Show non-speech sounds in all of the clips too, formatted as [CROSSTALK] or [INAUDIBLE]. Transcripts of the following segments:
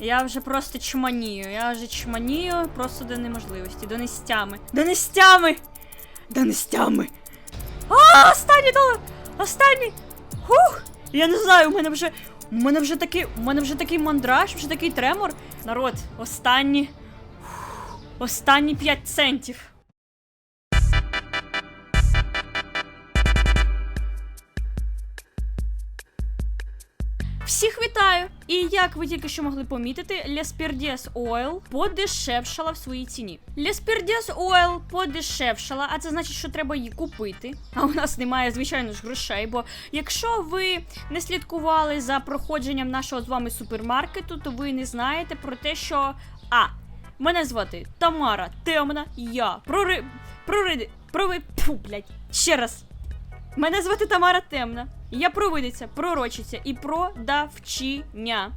Я вже просто чманію. Я вже чманію просто до неможливості, до нестями. До нестями! До нестями! А, останній долар! Останній! Хух! Я не знаю, у мене вже. У мене вже такий. У мене вже такий мандраж, вже такий тремор. Народ, останні. Останні 5 центів. Всіх вітаю! І як ви тільки що могли помітити, Леспердіс Ойл подешевшала в своїй ціні. Леспердіс Ойл подешевшала, а це значить, що треба її купити. А у нас немає, звичайно ж, грошей. Бо якщо ви не слідкували за проходженням нашого з вами супермаркету, то ви не знаєте про те, що А. Мене звати Тамара Темна, я прори... прори... прови... Тьфу, блядь, ще раз. Мене звати Тамара Темна. Я провидиця, пророчиця і продавчиня.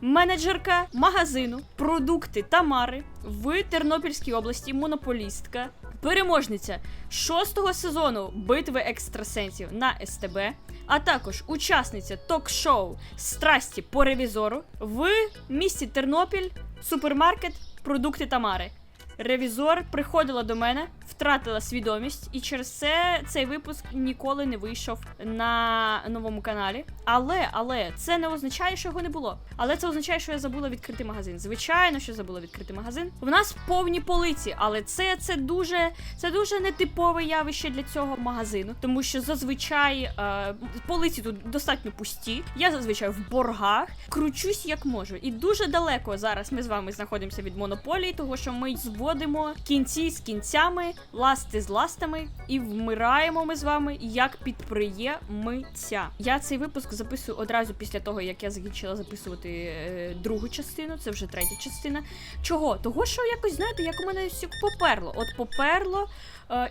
Менеджерка магазину продукти Тамари в Тернопільській області, монополістка, переможниця шостого сезону битви екстрасенсів на СТБ, а також учасниця ток-шоу Страсті по ревізору в місті Тернопіль, супермаркет Продукти Тамари. Ревізор приходила до мене, втратила свідомість, і через це цей випуск ніколи не вийшов на новому каналі. Але, але це не означає, що його не було. Але це означає, що я забула відкрити магазин. Звичайно, що забула відкрити магазин. В нас повні полиці, але це, це дуже це дуже нетипове явище для цього магазину, тому що зазвичай е, полиці тут достатньо пусті. Я зазвичай в боргах кручусь як можу. І дуже далеко зараз ми з вами знаходимося від монополії, того що ми зводимо кінці з кінцями, ласти з ластами, і вмираємо ми з вами як підприємиця. Я цей випуск записую одразу після того, як я закінчила записувати е, другу частину. Це вже третя частина. Чого? Того, що якось знаєте, як у мене все поперло. От поперло,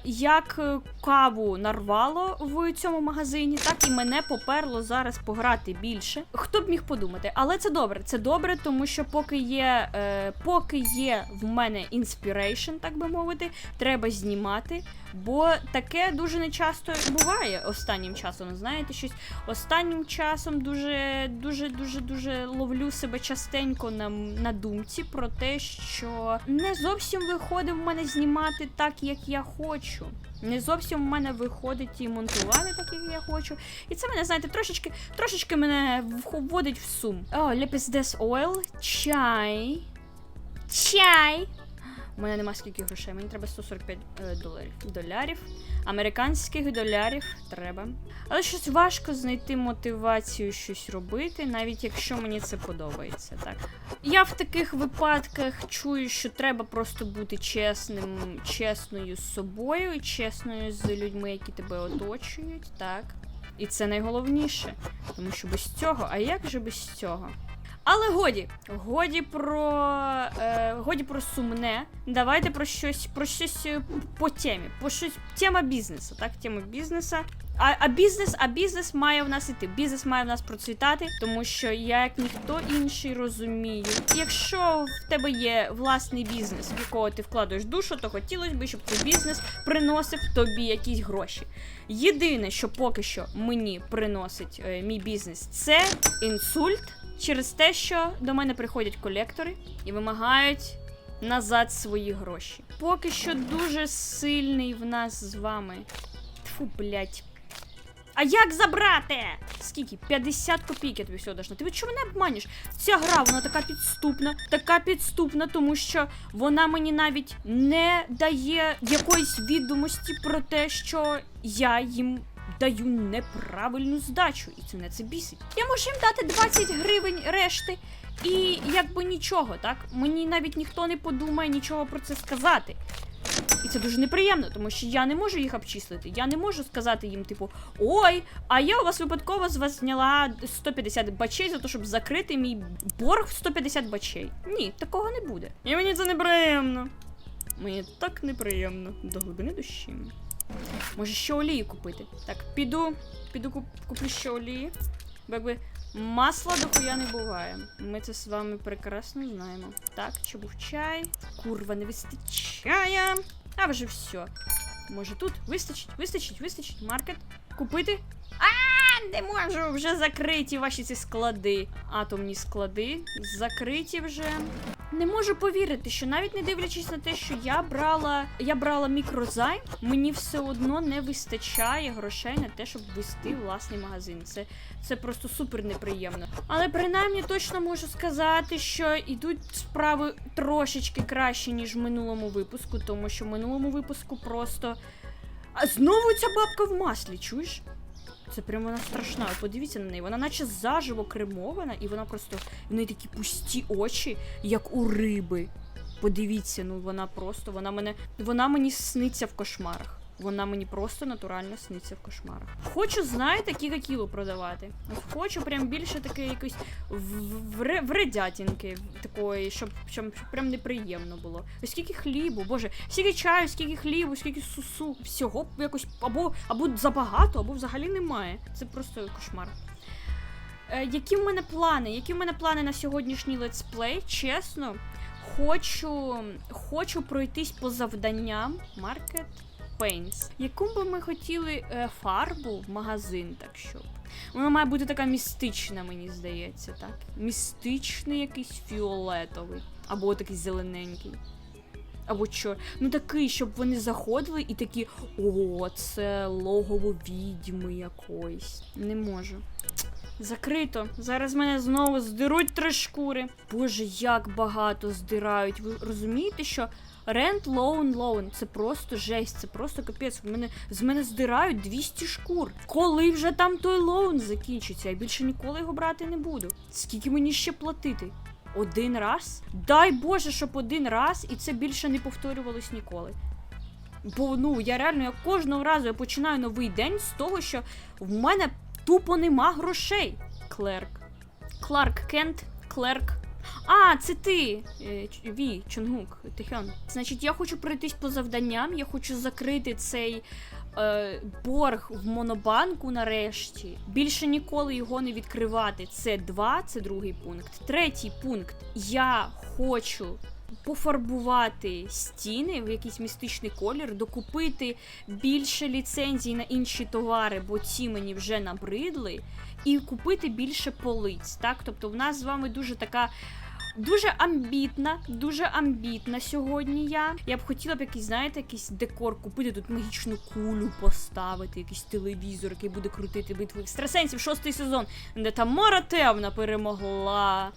як е, каву нарвало в цьому магазині, так і мене поперло зараз пограти більше. Хто б міг подумати? Але це добре. Це добре, тому що поки є, е, поки є в мене інспірейшн, так би мовити, треба знімати. Бо таке дуже не часто буває останнім часом. Знаєте, щось останнім часом дуже, дуже, дуже, дуже ловлю себе частенько на, на думці про те, що не зовсім виходить в мене знімати так, як я хочу. Не зовсім в мене виходить і монтувати так, як я хочу. І це мене, знаєте, трошечки, трошечки мене вводить в сум. О, Lepis Oil, чай. Чай. У мене нема скільки грошей, мені треба 145 е, доларів. Долярів. Американських долярів треба. Але щось важко знайти мотивацію щось робити, навіть якщо мені це подобається. Так. Я в таких випадках чую, що треба просто бути чесним, чесною з собою чесною з людьми, які тебе оточують. Так. І це найголовніше. Тому що без цього, а як же без цього? Але годі, годі про е, годі про сумне. Давайте про щось про щось е, по темі. По щось тема бізнесу. Так, тема бізнесу. А, а бізнес, а бізнес має в нас іти. Бізнес має в нас процвітати, тому що я, як ніхто інший, розумію. Якщо в тебе є власний бізнес, в якого ти вкладаєш душу, то хотілося б, щоб цей бізнес приносив тобі якісь гроші. Єдине, що поки що мені приносить е, мій бізнес, це інсульт через те, що до мене приходять колектори і вимагають назад свої гроші. Поки що дуже сильний в нас з вами. Тфу, блять. А як забрати? Скільки? 50 копійок я тобі всього должна. Ти від чого мене обманюєш? Ця гра, вона така підступна, така підступна, тому що вона мені навіть не дає якоїсь відомості про те, що я їм даю неправильну здачу. І це мене це бісить. Я можу їм дати 20 гривень решти. І якби нічого, так? Мені навіть ніхто не подумає нічого про це сказати. І це дуже неприємно, тому що я не можу їх обчислити. Я не можу сказати їм, типу, ой, а я у вас випадково з вас зняла 150 бачей за те, щоб закрити мій борг в 150 бачей. Ні, такого не буде. І мені це неприємно. Мені так неприємно до глибини душі. Може ще олії купити. Так, піду, піду куп, куплю ще олії. Бо якби масла дохуя не буває. Ми це з вами прекрасно знаємо. Так, чи був чай? Курва, не вистачає. А вже все. Може тут вистачить, вистачить, вистачить. Маркет. Купити. А, не можу, вже закриті ваші ці склади. Атомні склади закриті вже. Не можу повірити, що навіть не дивлячись на те, що я брала, я брала мікрозайм, мені все одно не вистачає грошей на те, щоб вести власний магазин. Це, це просто супер неприємно. Але принаймні точно можу сказати, що ідуть справи трошечки краще, ніж в минулому випуску, тому що в минулому випуску просто. А знову ця бабка в маслі, чуєш? Це прямо вона страшна. Подивіться на неї. Вона наче заживо кремована, і вона просто. В неї такі пусті очі, як у риби. Подивіться, ну вона просто, вона мене. Вона мені сниться в кошмарах. Вона мені просто натурально сниться в кошмарах. Хочу, знаєте, кіло продавати. Хочу прям більше таке якось вредятінки такої, щоб, щоб, прям неприємно було. Ось скільки хлібу, боже, скільки чаю, скільки хлібу, скільки сусу. Всього якось або, або забагато, або взагалі немає. Це просто кошмар. Е, які в мене плани? Які в мене плани на сьогоднішній летсплей? Чесно, хочу, хочу пройтись по завданням Market Paints. Яку би ми хотіли е, фарбу в магазин, так щоб. Вона має бути така містична, мені здається, так? Містичний якийсь фіолетовий. Або такий зелененький. Або що? Ну такий, щоб вони заходили і такі, о, це логово відьми якоїсь. Не можу. Закрито. Зараз мене знову здеруть три шкури. Боже, як багато здирають. Ви розумієте, що рент лоун лоун це просто жесть, це просто капець. Мене з мене здирають 200 шкур. Коли вже там той лоун закінчиться, я більше ніколи його брати не буду. Скільки мені ще платити? Один раз? Дай Боже, щоб один раз, і це більше не повторювалось ніколи. Бо ну я реально я кожного разу я починаю новий день з того, що в мене тупо нема грошей. Клерк. Кларк Кент, клерк. А, це ти, е, Ві, Чонгук, Тихьон. Значить, я хочу пройтись по завданням, я хочу закрити цей е, борг в монобанку нарешті. Більше ніколи його не відкривати. Це два, це другий пункт. Третій пункт. Я хочу пофарбувати стіни в якийсь містичний колір, докупити більше ліцензій на інші товари, бо ці мені вже набридли, і купити більше полиць. Так, тобто, в нас з вами дуже така. Дуже амбітна, дуже амбітна сьогодні я. Я б хотіла б якийсь, знаєте, якийсь декор купити, тут магічну кулю поставити, якийсь телевізор, який буде крутити битву екстрасенсів, шостий сезон, де Тамара Тевна перемогла.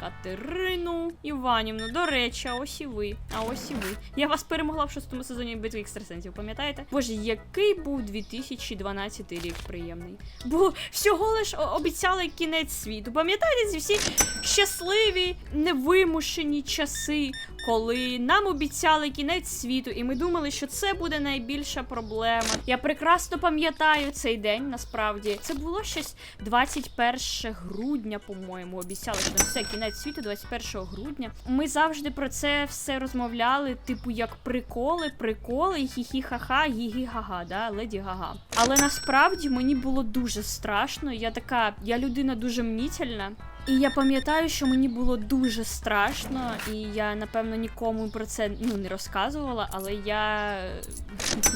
Катерину Іванівну. До речі, а ось і ви. А ось і ви. Я вас перемогла в шостому сезоні битви екстрасенсів, пам'ятаєте? Боже, який був 2012 рік приємний. Бо всього лиш обіцяли кінець світу. Пам'ятаєте всі щасливі, невимушені часи, коли нам обіцяли кінець світу, і ми думали, що це буде найбільша проблема. Я прекрасно пам'ятаю цей день. Насправді це було щось 21 грудня, по-моєму. Обіцяли, що все кінець світу, 21 грудня. Ми завжди про це все розмовляли, типу як приколи, приколи, хі-хі ха-ха, гі-гі-га-га, да, леді гага. Але насправді мені було дуже страшно. Я така, я людина дуже мнітельна. І я пам'ятаю, що мені було дуже страшно, і я напевно нікому про це ну не розказувала, але я,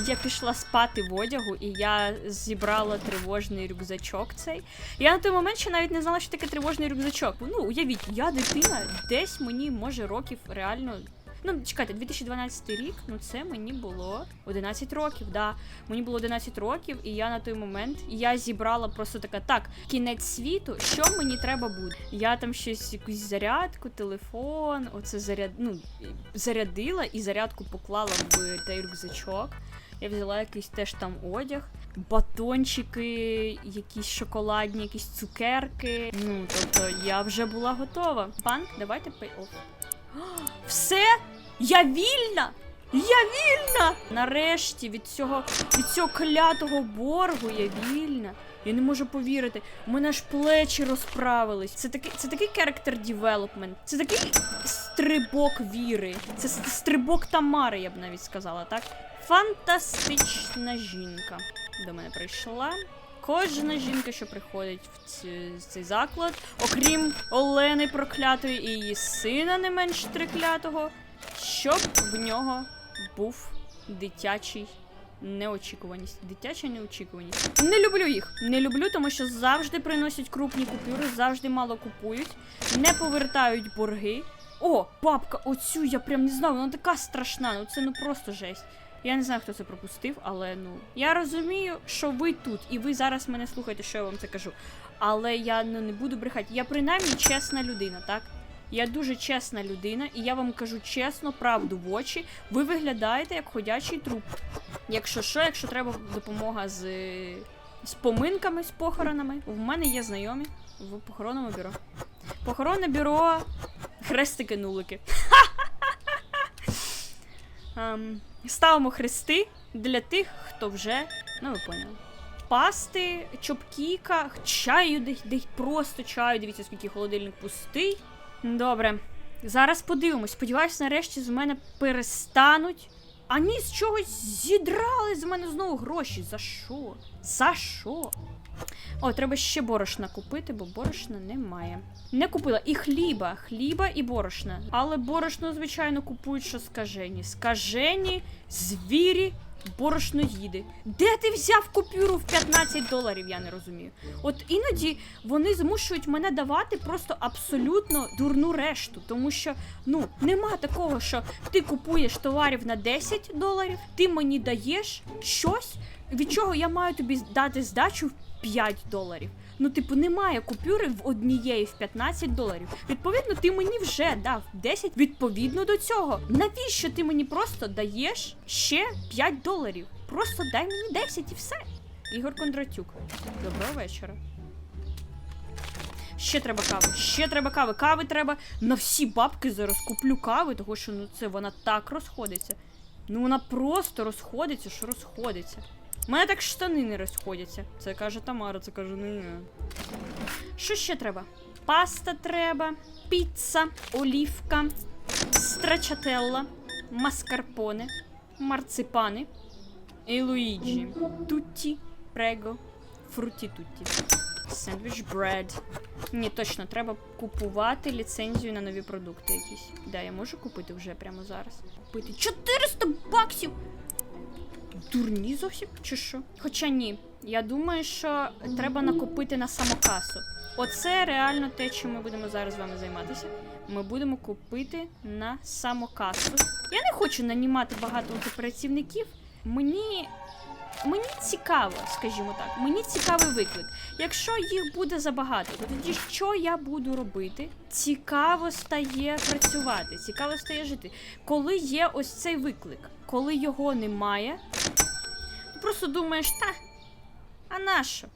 я пішла спати в одягу, і я зібрала тривожний рюкзачок цей. Я на той момент ще навіть не знала, що таке тривожний рюкзачок. Ну, уявіть, я дитина, десь мені може років реально. Ну, чекайте, 2012 рік, ну це мені було 11 років, да. Мені було 11 років, і я на той момент я зібрала просто така, так, кінець світу, що мені треба буде? Я там щось, якусь зарядку, телефон, оце заряд, ну, зарядила і зарядку поклала в той рюкзачок. Я взяла якийсь теж там одяг, батончики, якісь шоколадні, якісь цукерки. Ну, тобто я вже була готова. Банк, давайте pay off. Все? Я вільна! Я вільна! Нарешті від цього від цього клятого боргу я вільна. Я не можу повірити. У мене аж плечі розправились. Це такий, це такий character development. Це такий стрибок віри. Це стрибок Тамари, я б навіть сказала, так? Фантастична жінка до мене прийшла. Кожна жінка, що приходить в ці- цей заклад, окрім Олени проклятої і її сина не менш триклятого, щоб в нього був дитячий Неочікуваність. Дитяча неочікуваність. Не люблю їх. Не люблю, тому що завжди приносять крупні купюри, завжди мало купують, не повертають борги. О, бабка, оцю я прям не знав, вона така страшна, ну це ну просто жесть. Я не знаю, хто це пропустив, але ну я розумію, що ви тут, і ви зараз мене слухаєте, що я вам це кажу. Але я ну, не буду брехати. Я принаймні чесна людина, так? Я дуже чесна людина, і я вам кажу чесно, правду в очі. Ви виглядаєте як ходячий труп. Якщо що, якщо треба допомога з, з поминками, з похоронами, в мене є знайомі в похоронному бюро. Похоронне бюро хрестики нулики. Ем, ставимо хрести для тих, хто вже. Ну, ви поняли. Пасти, чопкіка, чаю, десь, десь просто чаю. Дивіться, скільки холодильник пустий. Добре. Зараз подивимось. Сподіваюсь, нарешті з мене перестануть. А ні, з чогось зідрали з мене знову гроші. За що? За що? О, треба ще борошна купити, бо борошна немає. Не купила і хліба, хліба і борошна. Але борошно, звичайно, купують, що скажені. Скажені, звірі, борошноїди. Де ти взяв купюру в 15 доларів, я не розумію. От іноді вони змушують мене давати просто абсолютно дурну решту, тому що ну нема такого, що ти купуєш товарів на 10 доларів, ти мені даєш щось, від чого я маю тобі дати здачу в 5 доларів. Ну, типу, немає купюри в однієї в 15 доларів. Відповідно, ти мені вже дав 10 відповідно до цього. Навіщо ти мені просто даєш ще 5 доларів? Просто дай мені 10 і все. Ігор Кондратюк. Доброго вечора. Ще треба кави, ще треба кави. Кави треба на всі бабки зараз куплю кави, тому що ну це вона так розходиться. Ну вона просто розходиться, що розходиться. У мене так штани не розходяться. Це каже Тамара, це каже не. не. Що ще треба? Паста треба, піца, олівка, страчателла, маскарпоне, марципани і Луїджі. Тутті, прего, фруті тутті. Сендвіч бред. Ні, точно, треба купувати ліцензію на нові продукти якісь. Да, я можу купити вже прямо зараз. Купити 400 баксів! Дурні зовсім чи що? Хоча ні. Я думаю, що треба накопити на самокасу. Оце реально те, чим ми будемо зараз з вами займатися. Ми будемо купити на самокасу. Я не хочу нанімати багато працівників. Мені. Мені цікаво, скажімо так. Мені цікавий виклик. Якщо їх буде забагато, то тоді що я буду робити? Цікаво стає працювати, цікаво стає жити. Коли є ось цей виклик, коли його немає, ти просто думаєш, та, а нащо?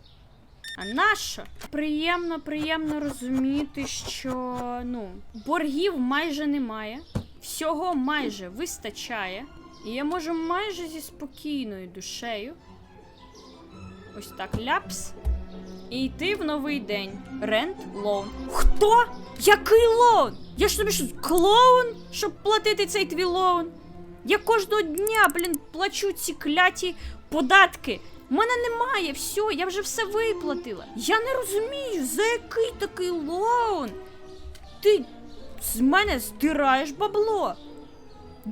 А нащо? Приємно, приємно розуміти, що ну, боргів майже немає, всього майже вистачає. І я можу майже зі спокійною душею. Ось так ляпс. І йти в новий день. Рент лоун. Хто? Який лоун? Я ж тобі що, клоун, щоб платити цей твій лоун? Я кожного дня, блін, плачу ці кляті податки. У мене немає, все, я вже все виплатила. Я не розумію, за який такий лоун? Ти з мене здираєш бабло.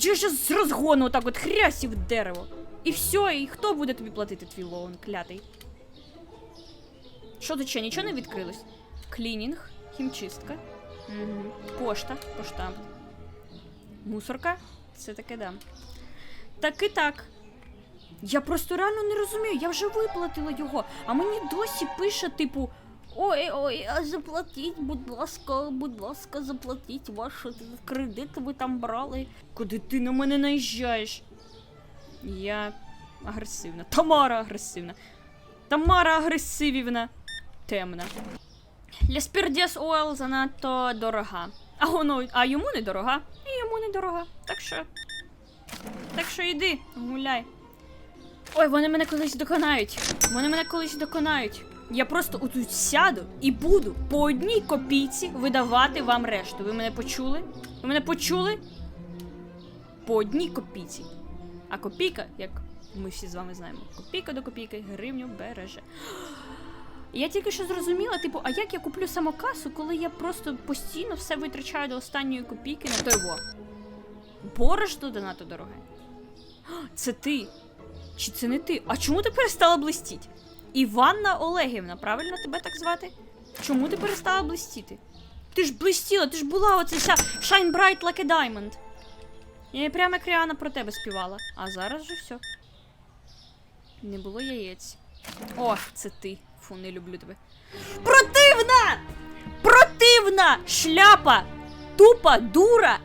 Я з розгону отак от хрясів дерево. І все, і хто буде тобі платити твій лоун, клятий? Що тут ще? Нічого не відкрилось? Клінінг, хімчистка, угу. пошта, поштамп. Мусорка? Це таке да. Так і так. Я просто реально не розумію, я вже виплатила його, а мені досі пише, типу. Ой, ой, а заплатіть, будь ласка, будь ласка, заплатіть ваш кредит, ви там брали. Куди ти на мене наїжджаєш? Я агресивна. Тамара агресивна. Тамара агресивівна. Темна. Леспердіс Ойл занадто дорога. А воно, а йому не дорога, і йому не дорога. Так що. Так що йди, гуляй. Ой, вони мене колись доконають. Вони мене колись доконають. Я просто отут сяду і буду по одній копійці видавати вам решту. Ви мене почули? Ви мене почули? По одній копійці. А копійка, як ми всі з вами знаємо, копійка до копійки гривню береже. [GASPS] Я тільки що зрозуміла, типу, а як я куплю самокасу, коли я просто постійно все витрачаю до останньої копійки на той во? Борошно занадто дороге. [GASPS] Це ти. Чи це не ти? А чому ти перестала блистіти? Іванна Олегівна, правильно тебе так звати? Чому ти перестала блистіти? Ти ж блистіла, ти ж була оце вся Shine Bright Like a Diamond. Я прямо як Ріана про тебе співала. А зараз же все. Не було яєць. О, це ти. Фу, не люблю тебе. Противна! Противна шляпа! Тупа дура!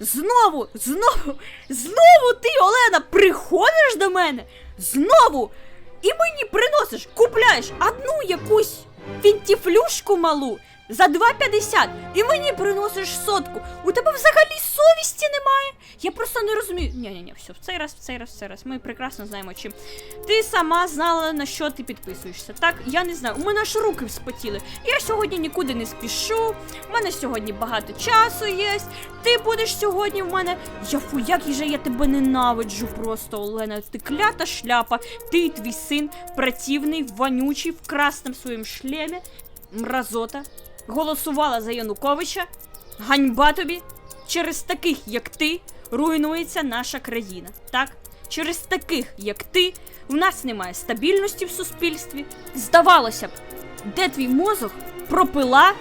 Знову, знову, знову ти, Олена, приходиш до мене? Знову! І мені приносиш, купляєш одну якусь фінтіфлюшку малу за 2,50 і мені приносиш сотку. У тебе взагалі совісті немає. Я просто не розумію. Ні, ні, ні, все, в цей раз, в цей раз, в цей раз. Ми прекрасно знаємо, чим. Ти сама знала, на що ти підписуєшся. Так, я не знаю. У мене аж руки вспотіли. Я сьогодні нікуди не спішу. У мене сьогодні багато часу є. Ти будеш сьогодні в мене. Я фу, як же я тебе ненавиджу просто, Олена. Ти клята шляпа, ти і твій син противний, вонючий, в красному своєму шлемі. Мразота. Голосувала за Януковича. Ганьба тобі. Через таких, як ти, руйнується наша країна. Так? Через таких, як ти, в нас немає стабільності в суспільстві. Здавалося б, де твій мозок пропила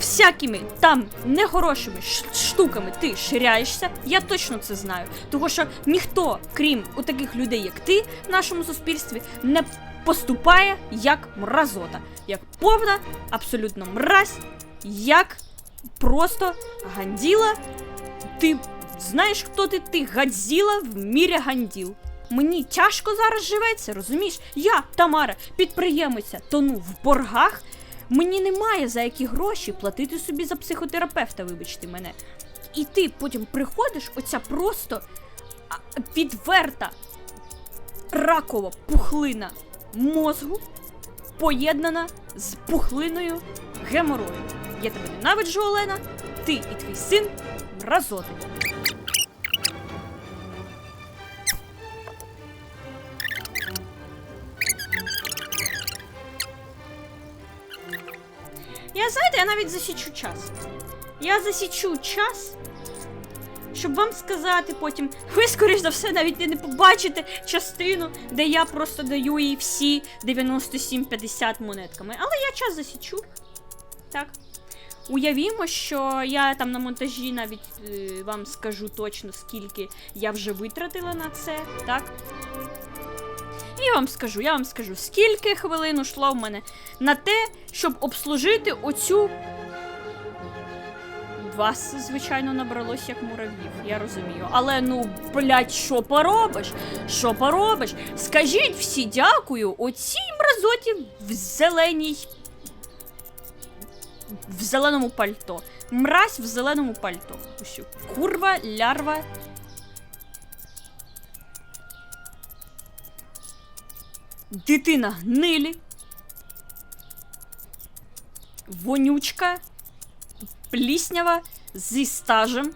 всякими там нехорошими штуками ти ширяєшся, я точно це знаю. Того що ніхто, крім у таких людей, як ти, в нашому суспільстві, не поступає як мразота, як повна, абсолютно мразь, як просто ганділа. Ти знаєш, хто ти? Ти гадзіла в мірі ганділ. Мені тяжко зараз живеться, розумієш? Я, Тамара, підприємиця, тону в боргах. Мені немає за які гроші платити собі за психотерапевта, вибачте мене. І ти потім приходиш, оця просто відверта ракова пухлина мозгу, поєднана з пухлиною геморою. Я тебе ненавиджу, Олена, ти і твій син мразоти. Я знаєте, я навіть засічу час. Я засічу час, щоб вам сказати потім. Ви, скоріш за все, навіть не побачите частину, де я просто даю їй всі 97-50 монетками. Але я час засічу. Так. Уявімо, що я там на монтажі навіть е, вам скажу точно, скільки я вже витратила на це, так? І я вам скажу, я вам скажу, скільки хвилин ушло в мене на те, щоб обслужити оцю. Вас, звичайно, набралось як мурав'їв, я розумію. Але ну, блядь, що поробиш? Що поробиш? Скажіть всі дякую оцій мразоті в зеленій. В зеленому пальто. Мразь в зеленому пальто. Усю. Курва, лярва. Дитина гнилі. Вонючка. Пліснява зі стажем.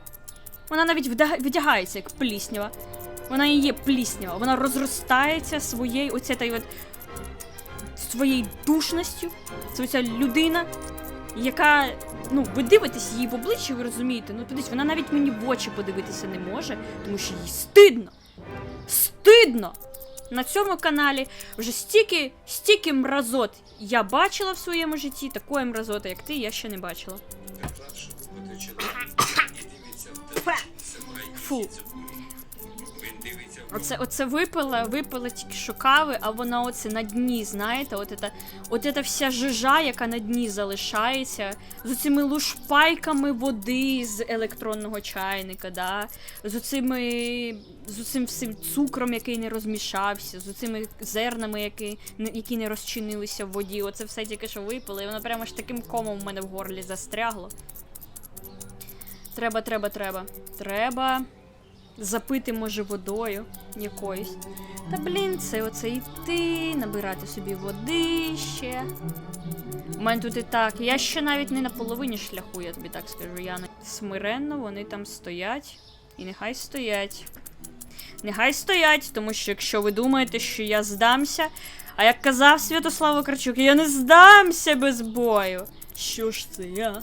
Вона навіть вдягається як пліснява. Вона і є пліснява. Вона розростається своєю оцею от своєю душністю. Це оця людина, яка. Ну, ви дивитесь її в обличчя, ви розумієте. Ну, подивіться, вона навіть мені в очі подивитися не може, тому що їй стидно. Стидно! На цьому каналі вже стільки, стільки мразот я бачила в своєму житті, такої мразоти, як ти, я ще не бачила. Фу. Оце, оце випила, випила тільки що кави, а вона оце на дні, знаєте, от ета, от вся жижа, яка на дні залишається, з оцими лушпайками води з електронного чайника, да? з оцими, з оцим всім цукром, який не розмішався, з оцими зернами, які, які не розчинилися в воді. Оце все тільки що випили, і воно прямо ж таким комом в мене в горлі застрягло. Треба, треба, треба. Треба запити, може, водою якоюсь. Та блін, це оце йти, набирати собі води ще. У мене тут і так. Я ще навіть не на половині шляху, я тобі так скажу. Я не смиренно, вони там стоять. І нехай стоять. Нехай стоять, тому що якщо ви думаєте, що я здамся. А як казав Святослав Вакарчук, я не здамся без бою. Що ж це я?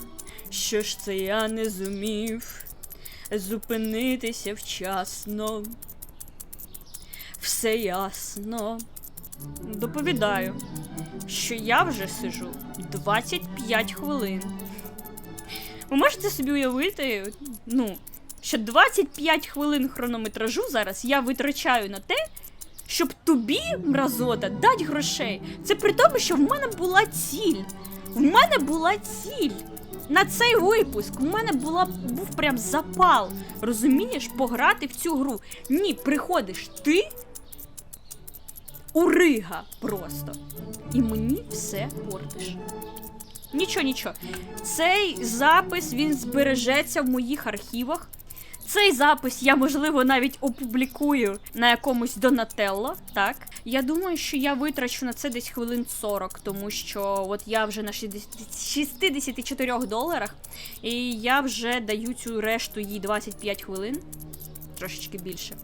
Що ж це я не зумів? Зупинитися вчасно. Все ясно. Доповідаю, що я вже сижу 25 хвилин. Ви можете собі уявити, ну, що 25 хвилин хронометражу зараз я витрачаю на те, щоб тобі, мразота, дати грошей. Це при тому, що в мене була ціль. В мене була ціль. На цей випуск у мене була був прям запал. Розумієш, пограти в цю гру. Ні, приходиш ти. Урига просто. І мені все портиш. Нічого, нічого. Цей запис він збережеться в моїх архівах. Цей запис я, можливо, навіть опублікую на якомусь Донателло, так? Я думаю, що я витрачу на це десь хвилин 40, тому що от я вже на 60 64 доларах, і я вже даю цю решту їй 25 хвилин, трошечки більше.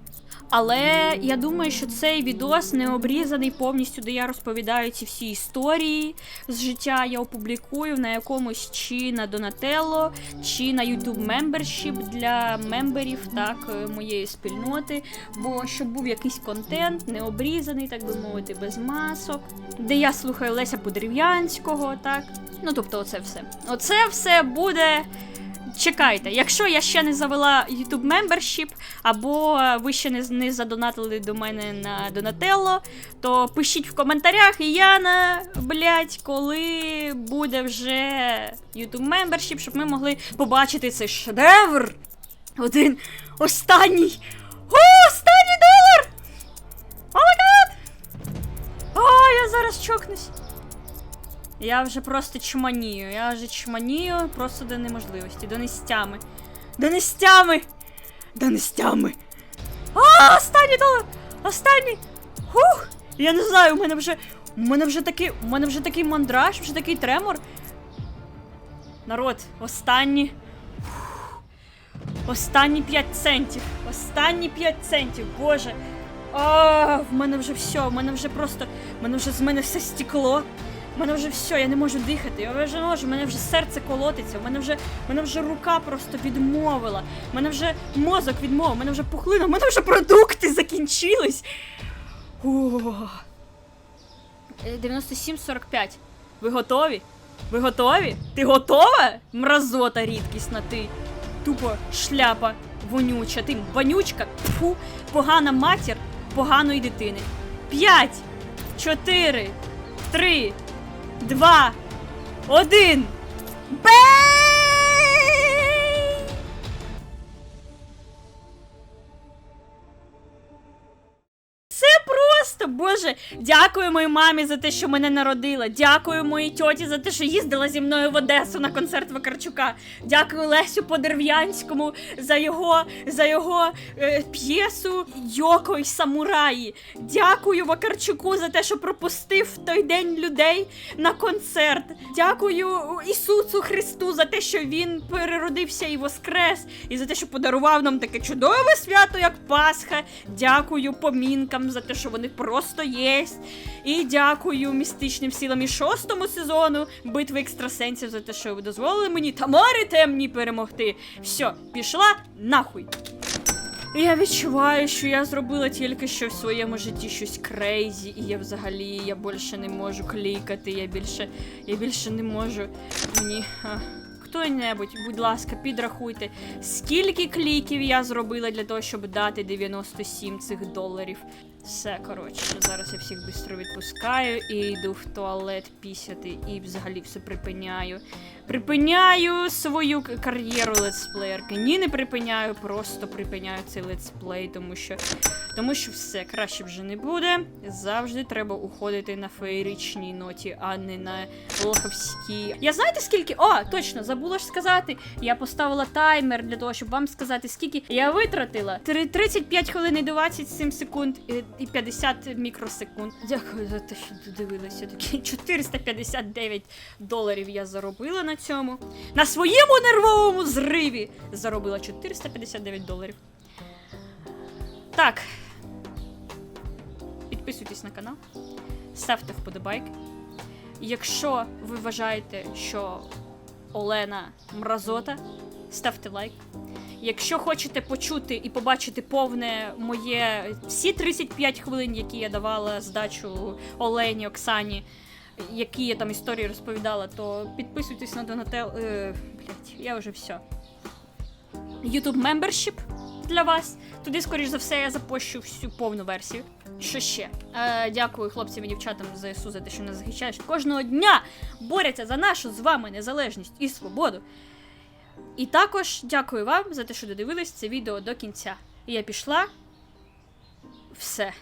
Але я думаю, що цей відос не обрізаний повністю, де я розповідаю ці всі історії з життя. Я опублікую на якомусь чи на Donatello, чи на YouTube Membership для мемберів так, е, моєї спільноти. Бо щоб був якийсь контент, не обрізаний, так би мовити, без масок, де я слухаю Леся Подерев'янського, так. Ну тобто, оце все. Оце все буде. Чекайте, якщо я ще не завела YouTube Membership, або ви ще не, не задонатили до мене на Донателло, то пишіть в коментарях, і Яна, блять, коли буде вже YouTube Membership, щоб ми могли побачити цей шедевр. Один останній. О, останній долар! О, май гад! О, я зараз чокнусь. Я вже просто чманію, я вже чманію просто до неможливості, до нестями. До нестями! До нестями! А, останній долар! Останній! Хух! Я не знаю, у мене вже. У мене вже такий. У мене вже такий мандраж, вже такий тремор. Народ, останні. Останні 5 центів. Останні 5 центів, боже. А, в мене вже все, в мене вже просто. В мене вже з мене все стекло. У мене вже все, я не можу дихати. Я вже можу, у мене вже серце колотиться, у мене вже, у мене вже рука просто відмовила. У мене вже мозок відмовив, у мене вже пухлина, у мене вже продукти закінчились. Е, 97,45. Ви готові? Ви готові? Ти готова? Мразота рідкісна ти. Тупо шляпа вонюча. Ти вонючка, фу, погана матір поганої дитини. П'ять, чотири, три, два, один. Бей! Боже, дякую моїй мамі за те, що мене народила. Дякую моїй тьоті за те, що їздила зі мною в Одесу на концерт Вакарчука. Дякую Лесю Подерв'янському за його, за його е, п'єсу Йоко й самураї. Дякую Вакарчуку за те, що пропустив в той день людей на концерт. Дякую Ісусу Христу за те, що він переродився і воскрес, і за те, що подарував нам таке чудове свято, як Пасха. Дякую помінкам за те, що вони просто єсть. І дякую містичним силам і шостому сезону битви екстрасенсів за те, що ви дозволили мені та Тамарі темні перемогти. Все, пішла нахуй. Я відчуваю, що я зробила тільки що в своєму житті щось крейзі, і я взагалі я більше не можу клікати, я більше, я більше не можу. Мені. Хто-небудь, будь ласка, підрахуйте, скільки кліків я зробила для того, щоб дати 97 цих доларів. Все, коротше, зараз я всіх швидко відпускаю і йду в туалет пісяти і взагалі все припиняю. Припиняю свою кар'єру летсплеєрки. Ні, не припиняю, просто припиняю цей летсплей, тому що. Тому що все краще вже не буде. Завжди треба уходити на феєричній ноті, а не на лоховській. Я знаєте скільки? О, точно, забула ж сказати. Я поставила таймер для того, щоб вам сказати, скільки я витратила. Три- 35 хвилин і 27 секунд і- і 50 мікросекунд. Дякую за те, що додивилися. Такі 459 доларів я заробила на цьому. На своєму нервовому зриві заробила 459 доларів. Так. Підписуйтесь на канал, ставте вподобайки. Якщо ви вважаєте, що Олена мразота, ставте лайк. Якщо хочете почути і побачити повне моє всі 35 хвилин, які я давала здачу Олені, Оксані, які я там історії розповідала, то підписуйтесь на Донател. Е, блять, я вже все. YouTube Membership для вас. Туди, скоріш за все, я запущу всю повну версію. Що ще? Е, дякую хлопцям і дівчатам з ЗСУ за те, що нас захищають. що Кожного дня борються за нашу з вами незалежність і свободу. І також дякую вам за те, що додивились це відео до кінця. Я пішла. Все.